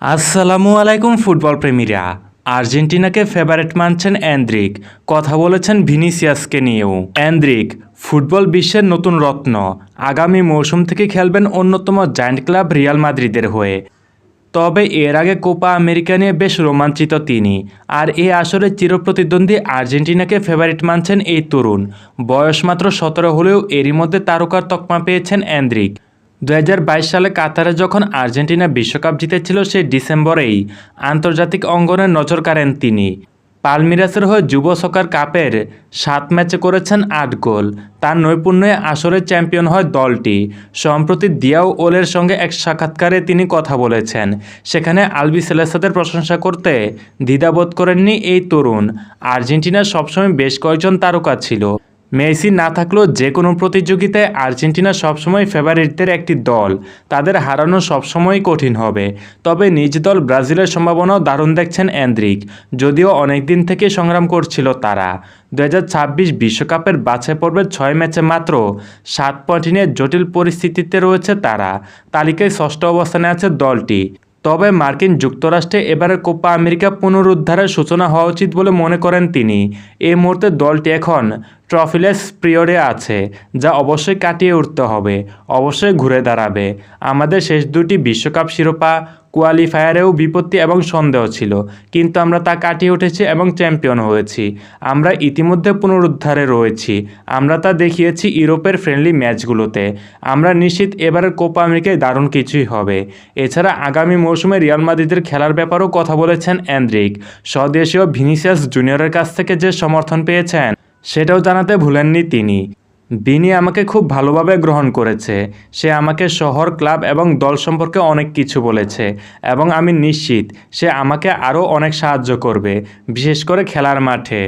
আসসালামু আলাইকুম, ফুটবল প্রেমীরা। আর্জেন্টিনাকে ফেভারিট মানছেন অ্যান্দ্রিক কথা বলেছেন ভিনিসিয়াসকে নিয়েও। অ্যান্দ্রিক ফুটবল বিশ্বের নতুন রত্ন। আগামী মৌসুম থেকে খেলবেন অন্যতম জায়ান্ট ক্লাব রিয়াল মাদ্রিদের হয়ে। তবে এর আগে কোপা আমেরিকা নিয়ে বেশ রোমাঞ্চিত তিনি। আর এ আসরে চিরপ্রতিদ্বন্দ্বী আর্জেন্টিনাকে ফেভারিট মানছেন এই তরুণ। বয়স মাত্র সতেরো হলেও এরই মধ্যে তারকার তকমা পেয়েছেন অ্যান্দ্রিক দু হাজার বাইশ সালে কাতারে যখন আর্জেন্টিনা বিশ্বকাপ জিতেছিল সেই ডিসেম্বরেই আন্তর্জাতিক অঙ্গনে নজর কাড়েন তিনি। পালমিরাসের হয়ে যুব সকার কাপের সাত ম্যাচে করেছেন আট গোল। তার নৈপুণ্যে আসরে চ্যাম্পিয়ন হয় দলটি। সম্প্রতি দিয়াও ওলের সঙ্গে এক সাক্ষাৎকারে তিনি কথা বলেছেন। সেখানে আলবি সেলেসাদের প্রশংসা করতে দ্বিধাবোধ করেননি এই তরুণ। আর্জেন্টিনার সবসময় বেশ কয়েকজন তারকা ছিল। মেসি না থাকলেও যে কোনো প্রতিযোগিতায় আর্জেন্টিনা সবসময় ফেভারিটদের একটি দল। তাদের হারানো সবসময় কঠিন হবে। তবে নিজ দল ব্রাজিলের সম্ভাবনাও দারুণ দেখছেন অ্যান্দ্রিক যদিও অনেক দিন থেকে সংগ্রাম করছিল তারা। দু বিশ্বকাপের বাছাই পর্বের ছয় ম্যাচে মাত্র সাত পয়েন্ট নিয়ে জটিল পরিস্থিতিতে রয়েছে তারা। তালিকায় ষষ্ঠ অবস্থানে আছে দলটি। তবে মার্কিন যুক্তরাষ্ট্রে এবারের কোপা আমেরিকা পুনরুদ্ধারের সূচনা হওয়া উচিত বলে মনে করেন তিনি। এই মুহূর্তে দলটি এখন ট্রফিলেস পিরিয়ডে আছে, যা অবশ্যই কাটিয়ে উঠতে হবে, অবশ্যই ঘুরে দাঁড়াবে। আমাদের শেষ দুটি বিশ্বকাপ শিরোপা কোয়ালিফায়ারেও বিপত্তি এবং সন্দেহ ছিল, কিন্তু আমরা তা কাটিয়ে উঠেছি এবং চ্যাম্পিয়ন হয়েছি। আমরা ইতিমধ্যে পুনরুদ্ধারে রয়েছি, আমরা তা দেখিয়েছি ইউরোপের ফ্রেন্ডলি ম্যাচগুলোতে। আমরা নিশ্চিত এবারের কোপা আমেরিকায় দারুণ কিছুই হবে। এছাড়া আগামী মৌসুমে রিয়াল মাদ্রিদের খেলার ব্যাপারেও কথা বলেছেন অ্যান্দ্রিক স্বদেশীয় ভিনিসিয়াস জুনিয়রের কাছ থেকে যে সমর্থন পেয়েছেন সেটাও জানাতে ভুলেননি তিনি। বিনি আমাকে খুব ভালোভাবে গ্রহণ করেছে। সে আমাকে শহর, ক্লাব এবং দল সম্পর্কে অনেক কিছু বলেছে এবং আমি নিশ্চিত সে আমাকে আরও অনেক সাহায্য করবে, বিশেষ করে খেলার মাঠে।